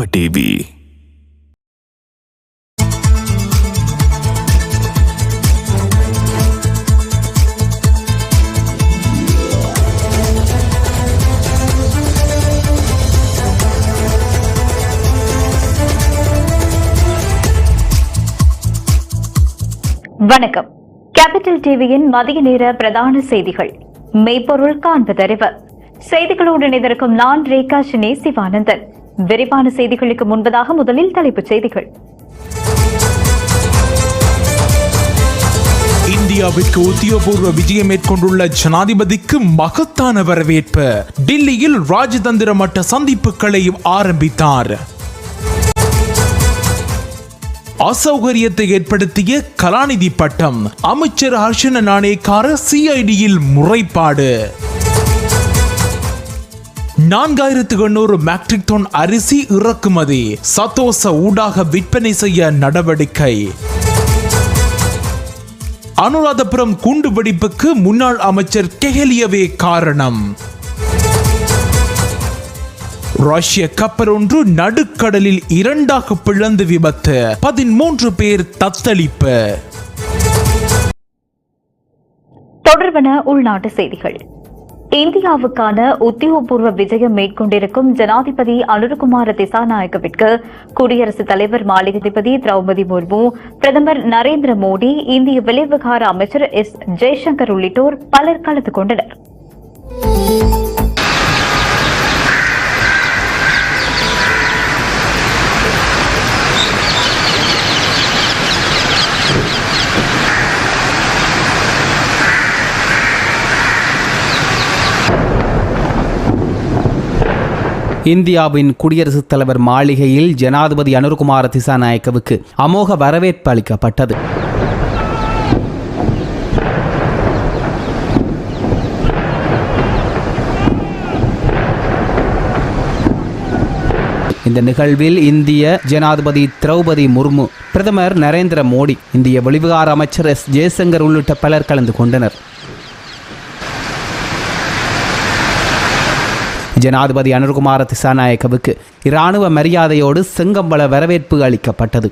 நம்ம டிவி வணக்கம். கேபிட்டல் டிவியின் மதிய நேர பிரதான செய்திகள். மெய்ப்பொருள் காண்பதறிவு. செய்திகளோடு இணைந்திருக்கும் நான் ரேகா சினே சிவானந்தன். விரிவான செய்திகளுக்கு முன்பதாக முதலில் தலைப்புச் செய்திகள். இந்தியாவிற்கு உத்தியோகபூர்வ விஜயம் மேற்கொண்டுள்ள ஜனாதிபதிக்கு மகத்தான வரவேற்பு. டில்லியில் ராஜதந்திர மட்ட சந்திப்புகளை ஆரம்பித்தார். அசௌகரியத்தை ஏற்படுத்திய கலாநிதி பட்டம். அமைச்சர் ஹர்ஷன நாணேக்கார சிஐடியில் முறைப்பாடு. நான்காயிரத்து எண்ணூறு மெட்ரிக் டன் அரிசி இறக்குமதி. சத்தோச ஊடாக விற்பனை செய்ய நடவடிக்கை. அனுராதபுரம் குண்டு வெடிப்புக்கு முன்னாள் அமைச்சர் கெஹலியவே காரணம். ரஷ்ய கப்பல் ஒன்று நடுக்கடலில் இரண்டாக பிளந்து விபத்து. பதிமூன்று பேர் தத்தளிப்பு. தொடர்பன உள்நாட்டு செய்திகள். இந்தியாவுக்கான உத்தியோகபூர்வ விஜயம் மேற்கொண்டிருக்கும் ஜனாதிபதி அனுருகுமார திசாநாயக்கவிற்கு குடியரசுத் தலைவர் மாளிகாதிபதி திரௌபதி முர்மு பிரதமர் நரேந்திர மோடி இந்திய வெளிவிவகார அமைச்சர் எஸ் ஜெய்சங்கர் உள்ளிட்டோர் பலர் கலந்து கொண்டனர். இந்தியாவின் குடியரசுத் தலைவர் மாளிகையில் ஜனாதிபதி அனுர்குமார திசாநாயக்கவுக்கு அமோக வரவேற்பு அளிக்கப்பட்டது. இந்த நிகழ்வில் இந்திய ஜனாதிபதி திரௌபதி முர்மு பிரதமர் நரேந்திர மோடி இந்திய வெளிவிகார அமைச்சர் எஸ் ஜெய்சங்கர் உள்ளிட்ட பலர் கலந்து கொண்டனர். ஜனாதிபதி அனுர்குமார திசாநாயக்கவுக்கு இராணுவ மரியாதையோடு செங்கம்பள வரவேற்பு அளிக்கப்பட்டது.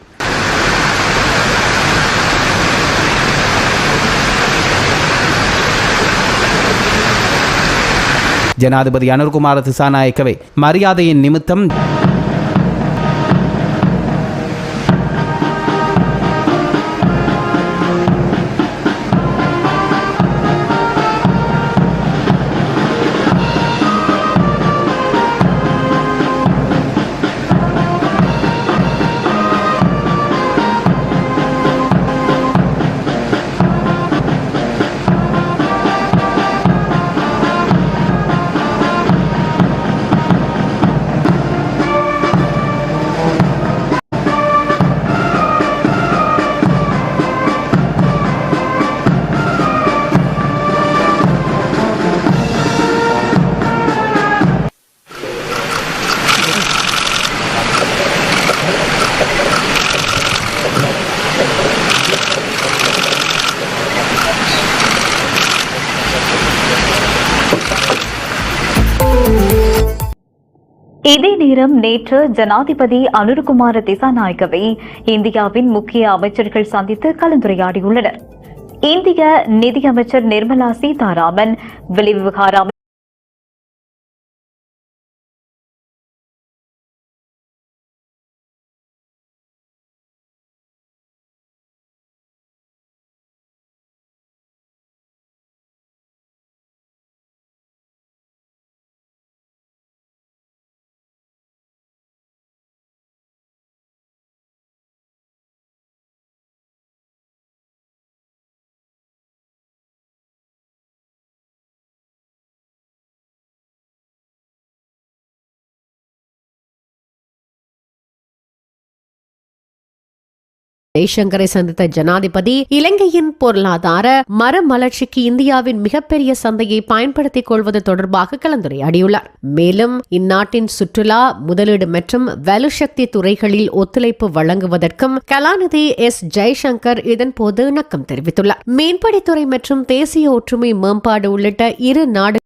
ஜனாதிபதி அனுர்குமார திசாநாயக்கவை மரியாதையின் நிமித்தம் இதே நேரம் நேற்று ஜனாதிபதி அனுருகுமார திசாநாயக்கவை இந்தியாவின் முக்கிய அமைச்சர்கள் சந்தித்து கலந்துரையாடியுள்ளனர். இந்திய நிதியமைச்சர் நிர்மலா சீதாராமன் வெளிவிவகார ஜெய்சங்கரை சந்தித்த ஜனாதிபதி இலங்கையின் பொருளாதார மறுமலர்ச்சிக்கு இந்தியாவின் மிகப்பெரிய சந்தையை பயன்படுத்திக் கொள்வது தொடர்பாக கலந்துரையாடியுள்ளார். மேலும் இந்நாட்டின் சுற்றுலா முதலீடு மற்றும் வலுசக்தி துறைகளில் ஒத்துழைப்பு வழங்குவதற்கும் கலாநிதி எஸ். ஜெய்சங்கர் இதன்போது இணக்கம் தெரிவித்துள்ளார். மீன்பிடித்துறை மற்றும் தேசிய ஒற்றுமை மேம்பாடு உள்ளிட்ட இரு நாடு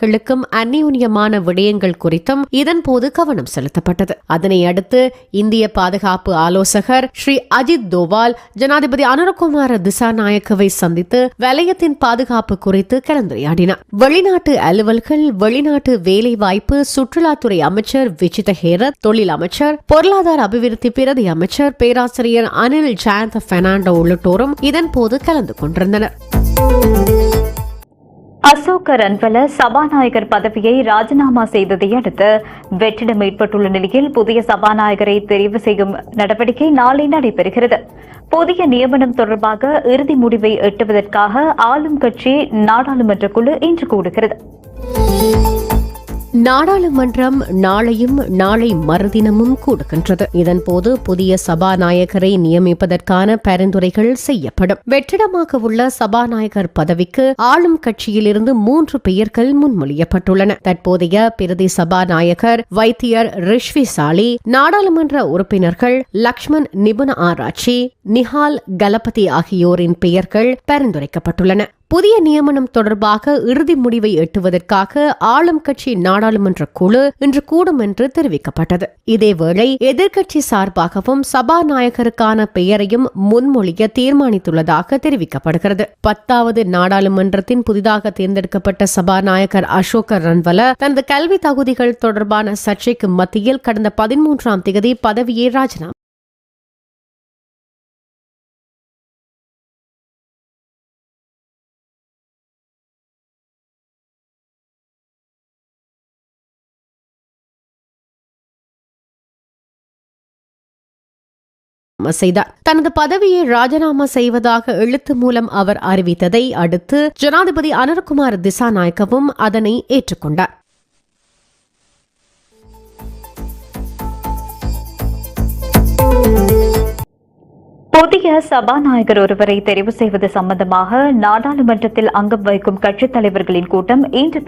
களுக்கும் அந்நியுன்யமான விடயங்கள் குறித்தும் இதன்போது கவனம் செலுத்தப்பட்டது. அதனை அடுத்து இந்திய பாதுகாப்பு ஆலோசகர் ஸ்ரீ அஜித் தோவால் ஜனாதிபதி அனுரகுமார திசாநாயக்கவை சந்தித்து வலயத்தின் பாதுகாப்பு குறித்து கலந்துரையாடினார். வெளிநாட்டு அலுவல்கள் வெளிநாட்டு வேலைவாய்ப்பு சுற்றுலாத்துறை அமைச்சர் விஜித ஹேரத் தொழில் அமைச்சர் பொருளாதார அபிவிருத்தி பிரதி அமைச்சர் பேராசிரியர் அனில் ஜயந்த பெர்னாண்டோ உள்ளிட்டோரும் இதன்போது கலந்து கொண்டிருந்தனர். அசோக ரன்பல சபாநாயகர் பதவியை ராஜினாமா செய்ததை அடுத்து வெற்றிடம் ஏற்பட்டுள்ள நிலையில் புதிய சபாநாயகரை தெரிவு செய்யும் நடவடிக்கை நாளை நடைபெறுகிறது. புதிய நியமனம் தொடர்பாக இறுதி முடிவை எட்டுவதற்காக ஆளும் கட்சி நாடாளுமன்ற குழு இன்று கூடுகிறது. நாடாளுமன்றம் நாளையும் நாளை மறுதினமும் கூடுகின்றது. இதன்போது புதிய சபாநாயகரை நியமிப்பதற்கான பரிந்துரைகள் செய்யப்படும். வெற்றிடமாக உள்ள சபாநாயகர் பதவிக்கு ஆளும் கட்சியிலிருந்து மூன்று பெயர்கள் முன்மொழியப்பட்டுள்ளன. தற்போதைய பிரதி சபாநாயகர் வைத்தியர் ரிஷ்வி சாலி நாடாளுமன்ற உறுப்பினர்கள் லக்ஷ்மண் நிபுண ஆராய்ச்சி நிஹால் கலபதி ஆகியோரின் பெயர்கள் பரிந்துரைக்கப்பட்டுள்ளன. புதிய நியமனம் தொடர்பாக இறுதி முடிவை எட்டுவதற்காக ஆளும் கட்சி நாடாளுமன்ற குழு இன்று கூடும் என்று தெரிவிக்கப்பட்டது. இதேவேளை எதிர்க்கட்சி சார்பாகவும் சபாநாயகருக்கான பெயரையும் முன்மொழிய தீர்மானித்துள்ளதாக தெரிவிக்கப்படுகிறது. பத்தாவது நாடாளுமன்றத்தின் புதிதாக தேர்ந்தெடுக்கப்பட்ட சபாநாயகர் அசோக ரன்வல தனது கல்வி தகுதிகள் தொடர்பான சர்ச்சைக்கு மத்தியில் கடந்த பதிமூன்றாம் தேதி பதவியை ராஜினாமா செய்தார். தனது பதவியை ராஜினாமா செய்வதாக எழுத்து மூலம் அவர் அறிவித்ததை அடுத்து ஜனாதிபதி அனுர்குமார் திசாநாயக்கவும் அதனை ஏற்றுக்கொண்டார். புதிய சபாநாயகர் ஒருவரை தெரிவு செய்வது சம்பந்தமாக நாடாளுமன்றத்தில் அங்கம் வகிக்கும் கட்சித் தலைவர்களின் கூட்டம் இன்று